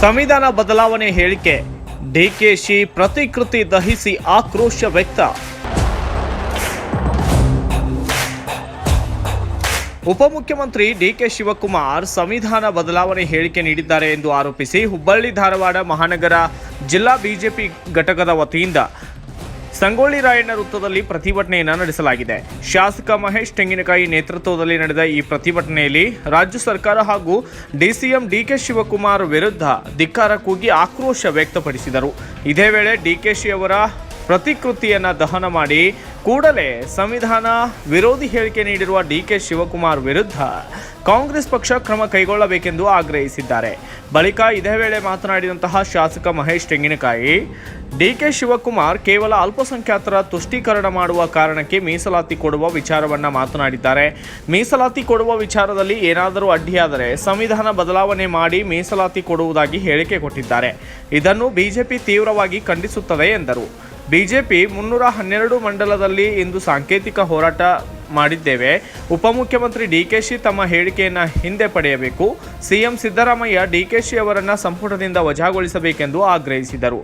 ಸಂವಿಧಾನ ಬದಲಾವಣೆ ಹೇಳಿಕೆ. ಡಿಕೆಶಿ ಪ್ರತಿಕೃತಿ ದಹಿಸಿ ಆಕ್ರೋಶ ವ್ಯಕ್ತ. ಉಪಮುಖ್ಯಮಂತ್ರಿ ಡಿಕೆ ಶಿವಕುಮಾರ್ ಸಂವಿಧಾನ ಬದಲಾವಣೆ ಹೇಳಿಕೆ ನೀಡಿದ್ದಾರೆ ಎಂದು ಆರೋಪಿಸಿ ಹುಬ್ಬಳ್ಳಿ ಧಾರವಾಡ ಮಹಾನಗರ ಜಿಲ್ಲಾ ಬಿಜೆಪಿ ಘಟಕದ ವತಿಯಿಂದ ಸಂಗೊಳ್ಳಿ ರಾಯಣ್ಣ ವೃತ್ತದಲ್ಲಿ ಪ್ರತಿಭಟನೆಯನ್ನು ನಡೆಸಲಾಗಿದೆ. ಶಾಸಕ ಮಹೇಶ್ ತೆಂಗಿನಕಾಯಿ ನೇತೃತ್ವದಲ್ಲಿ ನಡೆದ ಈ ಪ್ರತಿಭಟನೆಯಲ್ಲಿ ರಾಜ್ಯ ಸರ್ಕಾರ ಹಾಗೂ ಡಿಸಿಎಂ ಡಿಕೆ ಶಿವಕುಮಾರ್ ವಿರುದ್ಧ ಧಿಕ್ಕಾರ ಕೂಗಿ ಆಕ್ರೋಶ ವ್ಯಕ್ತಪಡಿಸಿದರು. ಇದೇ ವೇಳೆ ಡಿಕೆಶಿ ಅವರ ಪ್ರತಿಕೃತಿಯನ್ನ ದಹನ ಮಾಡಿ ಕೂಡಲೇ ಸಂವಿಧಾನ ವಿರೋಧಿ ಹೇಳಿಕೆ ನೀಡಿರುವ ಡಿಕೆ ಶಿವಕುಮಾರ್ ವಿರುದ್ಧ ಕಾಂಗ್ರೆಸ್ ಪಕ್ಷ ಕ್ರಮ ಕೈಗೊಳ್ಳಬೇಕೆಂದು ಆಗ್ರಹಿಸಿದ್ದಾರೆ. ಬಳಿಕ ಇದೇ ವೇಳೆ ಮಾತನಾಡಿದಂತಹ ಶಾಸಕ ಮಹೇಶ್ ತೆಂಗಿನಕಾಯಿ ಡಿಕೆ ಶಿವಕುಮಾರ್ ಕೇವಲ ಅಲ್ಪಸಂಖ್ಯಾತರ ತುಷ್ಟೀಕರಣ ಮಾಡುವ ಕಾರಣಕ್ಕೆ ಮೀಸಲಾತಿ ಕೊಡುವ ವಿಚಾರವನ್ನ ಮಾತನಾಡಿದ್ದಾರೆ. ಮೀಸಲಾತಿ ಕೊಡುವ ವಿಚಾರದಲ್ಲಿ ಏನಾದರೂ ಅಡ್ಡಿಯಾದರೆ ಸಂವಿಧಾನ ಬದಲಾವಣೆ ಮಾಡಿ ಮೀಸಲಾತಿ ಕೊಡುವುದಾಗಿ ಹೇಳಿಕೆ ಕೊಟ್ಟಿದ್ದಾರೆ. ಇದನ್ನು ಬಿಜೆಪಿ ತೀವ್ರವಾಗಿ ಖಂಡಿಸುತ್ತದೆ ಎಂದರು. ಬಿಜೆಪಿ ಮುನ್ನೂರ ಹನ್ನೆರಡು ಮಂಡಲದಲ್ಲಿ ಇಂದು ಸಾಂಕೇತಿಕ ಹೋರಾಟ ಮಾಡಿದ್ದೇವೆ. ಉಪಮುಖ್ಯಮಂತ್ರಿ ಡಿಕೆಶಿ ತಮ್ಮ ಹೇಳಿಕೆಯನ್ನು ಹಿಂದೆ ಪಡೆಯಬೇಕು. ಸಿಎಂ ಸಿದ್ದರಾಮಯ್ಯ ಡಿಕೆಶಿ ಅವರನ್ನು ಸಂಪುಟದಿಂದ ವಜಾಗೊಳಿಸಬೇಕೆಂದು ಆಗ್ರಹಿಸಿದರು.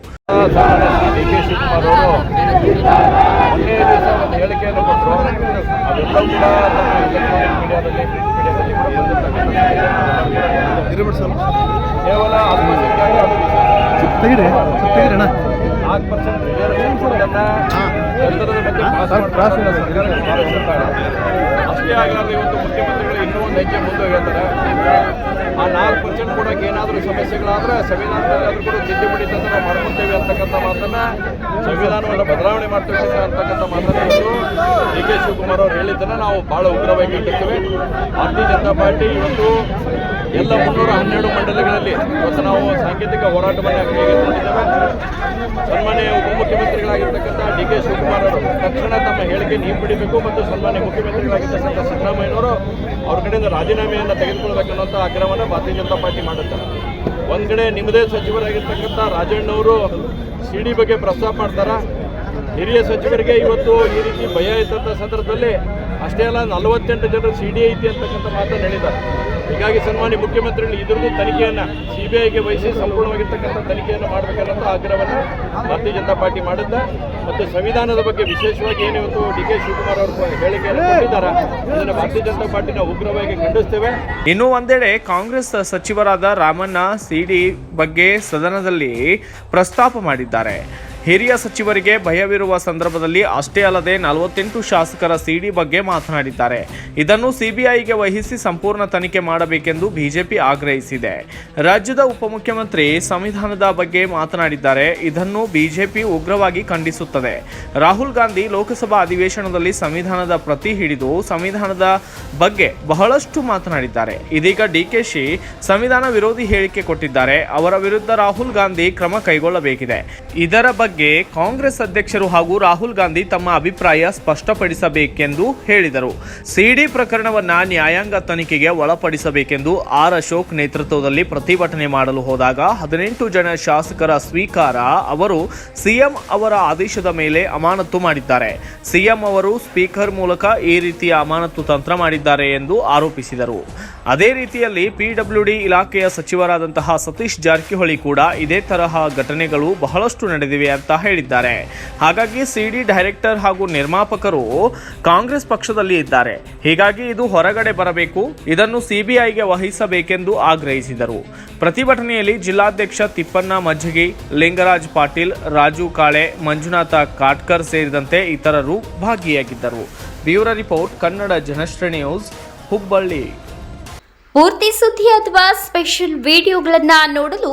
ಕೇವಲ ಅಷ್ಟೇ ಆಗಲಾರ್ದು ಇವತ್ತು ಮುಖ್ಯಮಂತ್ರಿಗಳು ಇನ್ನೂ ಒಂದು ಹೆಜ್ಜೆ ಮುಂದೆ ಹೇಳ್ತಾರೆ ಆ ನಾಲ್ಕು ಪರ್ಸೆಂಟ್ ಕೊಡೋಕೆ ಏನಾದರೂ ಸಮಸ್ಯೆಗಳಾದ್ರೆ ಸಂವಿಧಾನದಲ್ಲಿ ಆದ್ರೂ ಕೂಡ ತಿದ್ದುಪಡಿ ತಂದು ನಾವು ಮಾಡ್ಕೊಳ್ತೇವೆ ಅಂತಕ್ಕಂಥ ಮಾತನ್ನು ಸಂವಿಧಾನವನ್ನು ಬದಲಾವಣೆ ಮಾಡ್ತೇವೆ ಅಂತಕ್ಕಂಥ ಮಾತನ್ನು ಇವತ್ತು ಡಿ ಕೆ ಶಿವಕುಮಾರ್ ಅವರು ಹೇಳಿದ್ದನ್ನು ನಾವು ಭಾಳ ಉಗ್ರವಾಗಿ ಹೇಳ್ತೇವೆ ಭಾರತೀಯ ಜನತಾ ಪಾರ್ಟಿ ಇವತ್ತು ಎಲ್ಲ ಮುನ್ನೂರ ಹನ್ನೆರಡು ಮಂಡಲಗಳಲ್ಲಿ ಇವತ್ತು ನಾವು ಸಾಂಕೇತಿಕ ಹೋರಾಟವನ್ನು ಕೈಗೆತ್ತಿಕೊಂಡಿದ್ದೇವೆ. ಸನ್ಮಾನ್ಯ ಉಪಮುಖ್ಯಮಂತ್ರಿಗಳಾಗಿರ್ತಕ್ಕಂಥ ಡಿ ಕೆ ಶಿವಕುಮಾರ್ ಅವರು ತಕ್ಷಣ ತಮ್ಮ ಹೇಳಿಕೆ ಹಿಂಪಡಿಬೇಕು ಮತ್ತು ಸನ್ಮಾನ್ಯ ಮುಖ್ಯಮಂತ್ರಿಗಳಾಗಿರ್ತಕ್ಕಂಥ ಸಿದ್ದರಾಮಯ್ಯನವರು ಅವ್ರ ಕಡೆಯಿಂದ ರಾಜೀನಾಮೆಯನ್ನು ತೆಗೆದುಕೊಳ್ಬೇಕನ್ನುವಂಥ ಆಗ್ರಹವನ್ನು ಭಾರತೀಯ ಜನತಾ ಪಾರ್ಟಿ ಮಾಡುತ್ತಾರೆ. ಒಂದು ಕಡೆ ನಿಮ್ಮದೇ ಸಚಿವರಾಗಿರ್ತಕ್ಕಂಥ ರಾಜಣ್ಣವರು ಸಿ ಡಿ ಬಗ್ಗೆ ಪ್ರಸ್ತಾಪ ಮಾಡ್ತಾರೆ. ಹಿರಿಯ ಸಚಿವರಿಗೆ ಇವತ್ತು ಈ ರೀತಿ ಭಯ ಇದ್ದಂಥ ಸಂದರ್ಭದಲ್ಲಿ ಅಷ್ಟೇ ಅಲ್ಲ, ನಲವತ್ತೆಂಟು ಜನರು ಸಿ ಡಿ ಐತಿ ಅಂತಕ್ಕಂಥ ಮಾತನ್ನು ಹೇಳಿದ್ದಾರೆ. ಹೀಗಾಗಿ ಸನ್ಮಾನ್ಯ ಮುಖ್ಯಮಂತ್ರಿಗಳು ಇದ್ರದ್ದು ತನಿಖೆಯನ್ನು ಸಿ ಬಿ ಐಗೆ ವಹಿಸಿ ಸಂಪೂರ್ಣವಾಗಿರ್ತಕ್ಕಂಥ ತನಿಖೆಯನ್ನು ಮಾಡಬೇಕಾದಂಥ ಆಗ್ರಹವನ್ನು ಭಾರತೀಯ ಜನತಾ ಪಾರ್ಟಿ ಮಾಡುತ್ತೆ. ಮತ್ತು ಸಂವಿಧಾನದ ಬಗ್ಗೆ ವಿಶೇಷವಾಗಿ ಏನು ಇವತ್ತು ಡಿ ಕೆ ಶಿವಕುಮಾರ್ ಅವರು ಹೇಳಿಕೆಯನ್ನು ಕೊಟ್ಟಿದ್ದಾರೆ, ಇದನ್ನು ಭಾರತೀಯ ಜನತಾ ಪಾರ್ಟಿನ ಉಗ್ರವಾಗಿ ಖಂಡಿಸ್ತೇವೆ. ಇನ್ನೂ ಒಂದೆಡೆ ಕಾಂಗ್ರೆಸ್ ಸಚಿವರಾದ ರಾಮಣ್ಣ, ಸಿಡಿ ಬಗ್ಗೆ ಸದನದಲ್ಲಿ ಪ್ರಸ್ತಾಪ ಮಾಡಿದ್ದಾರೆ. ಹಿರಿಯ ಸಚಿವರಿಗೆ ಭಯವಿರುವ ಸಂದರ್ಭದಲ್ಲಿ ಅಷ್ಟೇ ಅಲ್ಲದೆ ನಲವತ್ತೆಂಟು ಶಾಸಕರ ಸಿಡಿ ಬಗ್ಗೆ ಮಾತನಾಡಿದ್ದಾರೆ. ಇದನ್ನು ಸಿಬಿಐಗೆ ವಹಿಸಿ ಸಂಪೂರ್ಣ ತನಿಖೆ ಮಾಡಬೇಕೆಂದು ಬಿಜೆಪಿ ಆಗ್ರಹಿಸಿದೆ. ರಾಜ್ಯದ ಉಪಮುಖ್ಯಮಂತ್ರಿ ಸಂವಿಧಾನದ ಬಗ್ಗೆ ಮಾತನಾಡಿದ್ದಾರೆ. ಇದನ್ನು ಬಿಜೆಪಿ ಉಗ್ರವಾಗಿ ಖಂಡಿಸುತ್ತದೆ. ರಾಹುಲ್ ಗಾಂಧಿ ಲೋಕಸಭಾ ಅಧಿವೇಶನದಲ್ಲಿ ಸಂವಿಧಾನದ ಪ್ರತಿ ಹಿಡಿದು ಸಂವಿಧಾನದ ಬಗ್ಗೆ ಬಹಳಷ್ಟು ಮಾತನಾಡಿದ್ದಾರೆ. ಇದೀಗ ಡಿಕೆಶಿ ಸಂವಿಧಾನ ವಿರೋಧಿ ಹೇಳಿಕೆ ಕೊಟ್ಟಿದ್ದಾರೆ. ಅವರ ವಿರುದ್ಧ ರಾಹುಲ್ ಗಾಂಧಿ ಕ್ರಮ ಕೈಗೊಳ್ಳಬೇಕಿದೆ. ಇದರ ಬಗ್ಗೆ ಕಾಂಗ್ರೆಸ್ ಅಧ್ಯಕ್ಷರು ಹಾಗೂ ರಾಹುಲ್ ಗಾಂಧಿ ತಮ್ಮ ಅಭಿಪ್ರಾಯ ಸ್ಪಷ್ಟಪಡಿಸಬೇಕೆಂದು ಹೇಳಿದರು. ಸಿಡಿ ಪ್ರಕರಣವನ್ನ ನ್ಯಾಯಾಂಗ ತನಿಖೆಗೆ ಒಳಪಡಿಸಬೇಕೆಂದು ಆರ್ ಅಶೋಕ್ ನೇತೃತ್ವದಲ್ಲಿ ಪ್ರತಿಭಟನೆ ಮಾಡಲು ಹೋದಾಗ ಹದಿನೆಂಟು ಜನ ಶಾಸಕರ ಸ್ವೀಕಾರ ಅವರು ಸಿಎಂ ಅವರ ಆದೇಶದ ಮೇಲೆ ಅಮಾನತು ಮಾಡಿದ್ದಾರೆ. ಸಿಎಂ ಅವರು ಸ್ಪೀಕರ್ ಮೂಲಕ ಈ ರೀತಿಯ ಅಮಾನತು ತಂತ್ರ ಮಾಡಿದ್ದಾರೆ ಎಂದು ಆರೋಪಿಸಿದರು. ಅದೇ ರೀತಿಯಲ್ಲಿ ಪಿಡಬ್ಲ್ಯೂಡಿ ಇಲಾಖೆಯ ಸಚಿವರಾದಂತಹ ಸತೀಶ್ ಜಾರಕಿಹೊಳಿ ಕೂಡ ಇದೇ ತರಹ ಘಟನೆಗಳು ಬಹಳಷ್ಟು ನಡೆದಿವೆ ಅಂತ ಹೇಳಿದ್ದಾರೆ. ಹಾಗಾಗಿ ಸಿಡಿ ಡೈರೆಕ್ಟರ್ ಹಾಗೂ ನಿರ್ಮಾಪಕರು ಕಾಂಗ್ರೆಸ್ ಪಕ್ಷದಲ್ಲಿ ಇದ್ದಾರೆ. ಹೀಗಾಗಿ ಇದು ಹೊರಗಡೆ ಬರಬೇಕು, ಇದನ್ನು ಸಿಬಿಐಗೆ ವಹಿಸಬೇಕೆಂದು ಆಗ್ರಹಿಸಿದರು. ಪ್ರತಿಭಟನೆಯಲ್ಲಿ ಜಿಲ್ಲಾಧ್ಯಕ್ಷ ತಿಪ್ಪಣ್ಣ ಮಜ್ಜಗಿ, ಲಿಂಗರಾಜ್ ಪಾಟೀಲ್, ರಾಜು ಕಾಳೆ, ಮಂಜುನಾಥ ಕಾಟ್ಕರ್ ಸೇರಿದಂತೆ ಇತರರು ಭಾಗಿಯಾಗಿದ್ದರು. Bureau report, Kannada Janashree news, Hubballi. ಪೂರ್ತಿ ಸುದ್ದಿ ಅಥವಾ ಸ್ಪೆಷಲ್ ವಿಡಿಯೋಗಳನ್ನು ನೋಡಲು